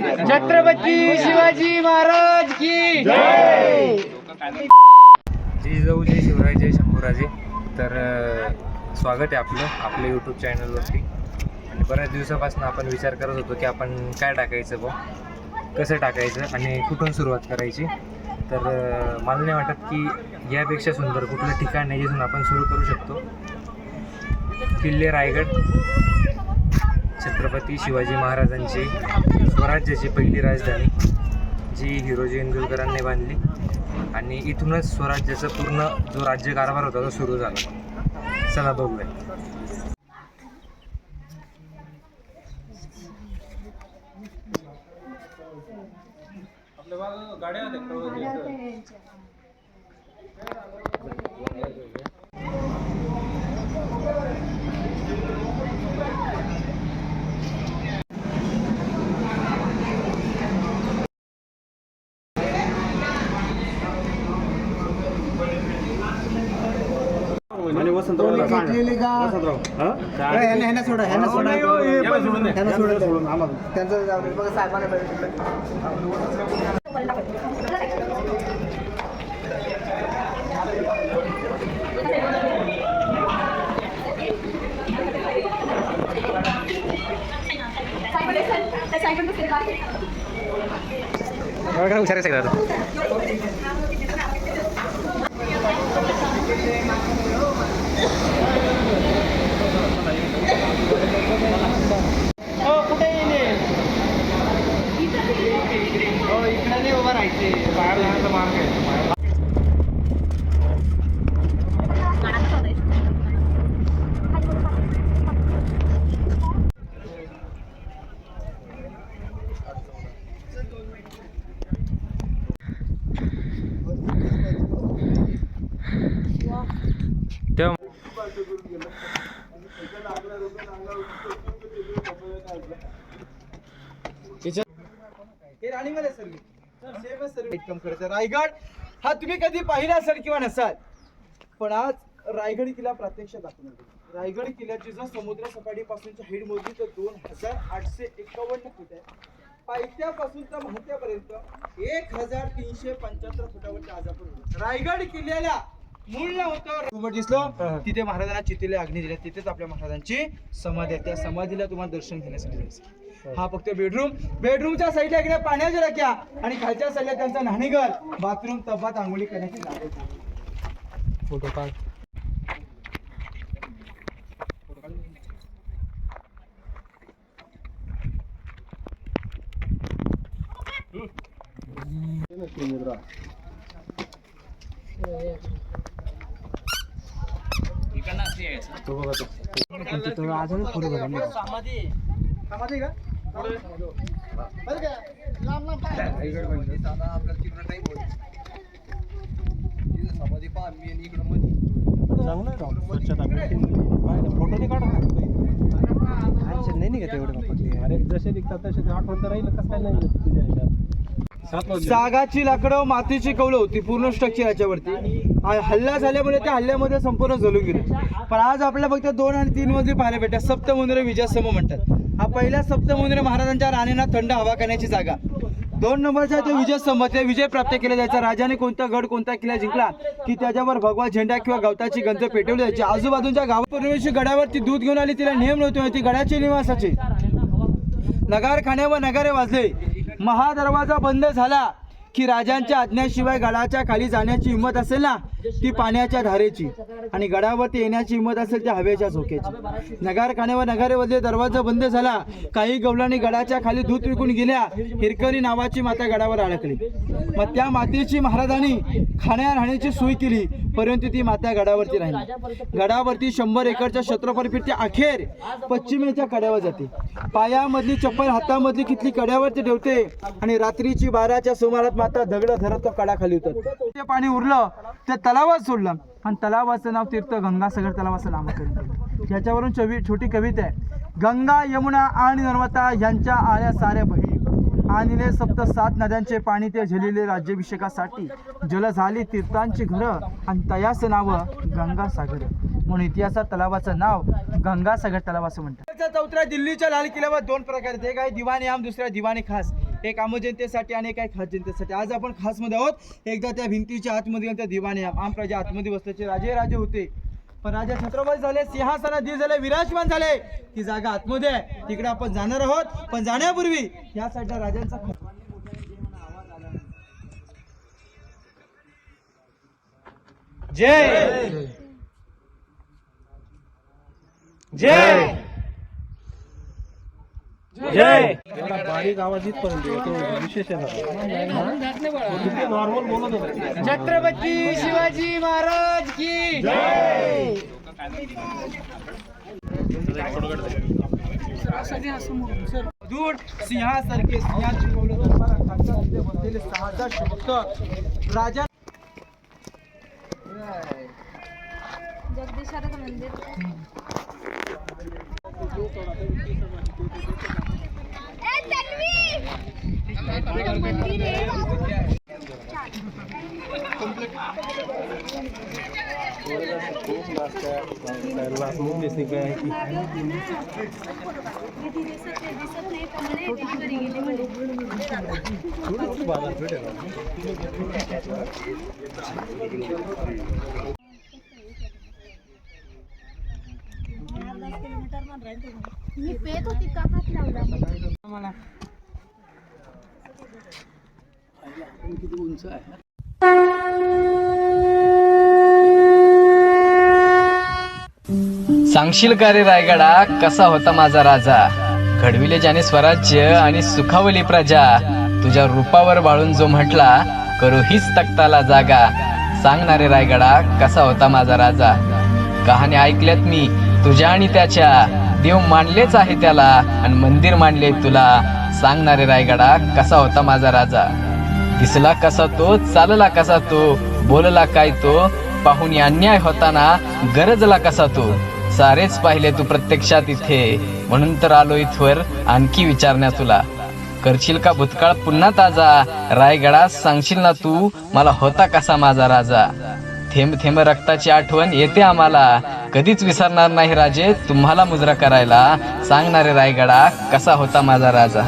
छत्रपती शिवाजी महाराज की जिजाऊ जय शिवराय जय शंभूराजे. तर स्वागत आहे आपलं आपल्या यूट्यूब चॅनलवरती आणि बऱ्याच दिवसापासून आपण विचार करत होतो की आपण काय टाकायचं भाऊ कसं टाकायचं आणि कुठून सुरुवात करायची? तर मला नाही वाटत की यापेक्षा सुंदर कुठलं ठिकाण आहे जिथून आपण सुरू करू शकतो. किल्ले रायगड. छत्रपती शिवाजी महाराजांची स्वराज्याची पहिली राजधानी जी हिरोजी इंदुरकरांनी बांधली. आणि इथूनच स्वराज्याचा पूर्ण जो राज्यकारभार होता तो सुरू झाला. चला बघूया. घेतलेली का? ह्यांना ह्यांना सोडा ह्यांना सोडा. ह्यांना सोडा. त्यांचं जाऊ दे. बघा साहेबांना भेटलं. हुशार Yeah. रायगड हा तुम्ही कधी पाहिला असेल किंवा नसाल? पण आज रायगड किल्ला प्रत्यक्ष दाखवून देतो. रायगड किल्ल्याची जर समुद्र सपाटीपासूनची हाईट मोजली तर दोन हजार आठशे एकावन्न फूट आहे. पायथ्यापासून तर महत्यापर्यंत एक हजार तीनशे पंच्याहत्तर फुटावरच्या आजापूर रायगड किल्ल्याला होतं दिसलो. तिथे महाराजांना चितीला अग्नी दिल्या. तिथेच आपल्या महाराजांची समाधी आहे. त्या समाधीला तुम्हाला दर्शन घेण्यासाठी जायचं हा. फक्त बेडरूम बेडरूमच्या साईडला इकडे पाण्याच्या टाक्या आणि खालच्या साईडला त्यांचा न्हाणीघर बाथरूम तब्बात आंघोळी करण्याची जागा फोटो काढ समाधी आहे का बरं का? लांब लांब काय? सागाची लाकडं मातीची कौलं होती. पूर्ण स्ट्रक्चर याच्यावरती. हल्ला झाल्यामुळे त्या हल्ल्यामध्ये संपूर्ण जळून गेले. पण आज आपल्याला फक्त दोन आणि तीन मजली पाहायला भेटतात. सप्तमुंद्र विजयस्तंभ म्हणतात. हा पहिला सप्तमुंद्र महाराजांच्या राणींना थंड हवा करण्याची जागा. दोन नंबरचा तो विजय ते विजय प्राप्त केला जायचा. राजाने कोणता गड कोणता किल्ला जिंकला की त्याच्यावर भगवा झेंडा किंवा गवताची गंज पेटवली जायची. आजूबाजूच्या गावापूर्वीची गडावर ती दूध घेऊन आली तिला नेम नव्हते ती गडाचे निवासाचे. नगारखाने व नगारे वाजले. महादरवाजा बंद झाला की राजांच्या आज्ञाशिवाय गडाच्या खाली जाण्याची हिंमत असेल ना? ती पाण्याच्या धारेची आणि गडावरती येण्याची हिंमत असेल त्या हवेच्या झोक्याची नगारखाने व नगारेमध्ये दरवाजा बंद झाला काही गवलांनी गडाच्या खाली दूध विकून गेल्या हिरकणी नावाची माता गडावर अडकली. मग त्या मातेची महाराजांनी खाण्या राहण्याची सोय केली परंतु ती माता गडावरती राहिली. गडावरती शंभर एकरच्या क्षेत्रफळ अखेर पश्चिमेच्या कड्यावर जाते. पायामधली चप्पल हातामधली कितली कड्यावरती ठेवते आणि रात्रीची बाराच्या सुमारात माता दगड धरत तो कडाखाली उतरते. ते पाणी उरलं तर तलावात सोडलं. आणि तलावाचं नाव तीर्थ गंगासागर तलावाचं नामकरण केलं. याच्यावरून छवी छोटी कविता आहे. गंगा यमुना आणि नर्मदा यांच्या आल्या साऱ्या बहिणी. आणले सप्त सात नद्यांचे पाणी ते झेलेले राज्याभिषेकासाठी जल झाली तीर्थांची घरं आणि तयाचं नाव गंगासागर. म्हणून इतिहासात तलावाचं नाव गंगासागर तलाव असं म्हणतात. चौथ्या दिल्लीच्या लाल किल्ल्यावर दोन प्रकार आहेत. एक आहे दिवाणी आम दुसऱ्या दिवाणी खास एक आम जनतेसाठी आणि काय खास जनतेसाठी आज आपण खासमध्ये आहोत. एकदा त्या भिंतीच्या आतमध्ये गेलं त्या दिवाने आम प्रजा आतमध्ये बसल्याचे राजे राजे होते. पण राजा छत्रपती झाले सिंहासनाधीश झाले विराजमान झाले. ती जागा आतमध्ये आहे. तिकडे आपण जाणार आहोत. पण जाण्यापूर्वी या साईडला राजांचा ख- जय! जय! जय! छत्रपती शिवाजी महाराज की दूर सिंहासारखे सिंहाची कौलं दरबारात खालच्या तिथे बसलेले सहाजा शक्त राजा मंदिर. मंदिर आहे मागे होती ना. कधी दिसत नाही दिसत नाही तर म्हणे ती घरी गेली म्हणे. मी पेत होती सांगशील का रे रायगडा? कसा होता माझा राजा? घडविले ज्याने स्वराज्य आणि सुखावली प्रजा. तुझ्या रूपावर बाळून जो म्हटला करू हीच तख्ताला जागा. सांगणारे रायगडा कसा होता माझा राजा? कहाणी ऐकल्यात मी तुझ्या आणि त्याच्या. देव मानलेच आहे त्याला आणि मंदिर मांडले तुला. सांगणारे रायगडा कसा होता माझा राजा? दिसला कसा तो चालला कसा तो बोलला काय तो पाहून अन्याय होताना गरजला कसा तो? सारेच पाहिले तू प्रत्यक्षात इथे म्हणून तर आलो इथवर आणखी विचारण्या तुला. करशील का भूतकाळ पुन्हा ताजा? रायगडा सांगशील ना तू मला होता कसा माझा राजा? थेंब थेंब रक्ताची आठवण येते आम्हाला. कधीच विसरणार नाही राजे तुम्हाला मुजरा करायला. सांगणारे रायगडा कसा होता माझा राजा?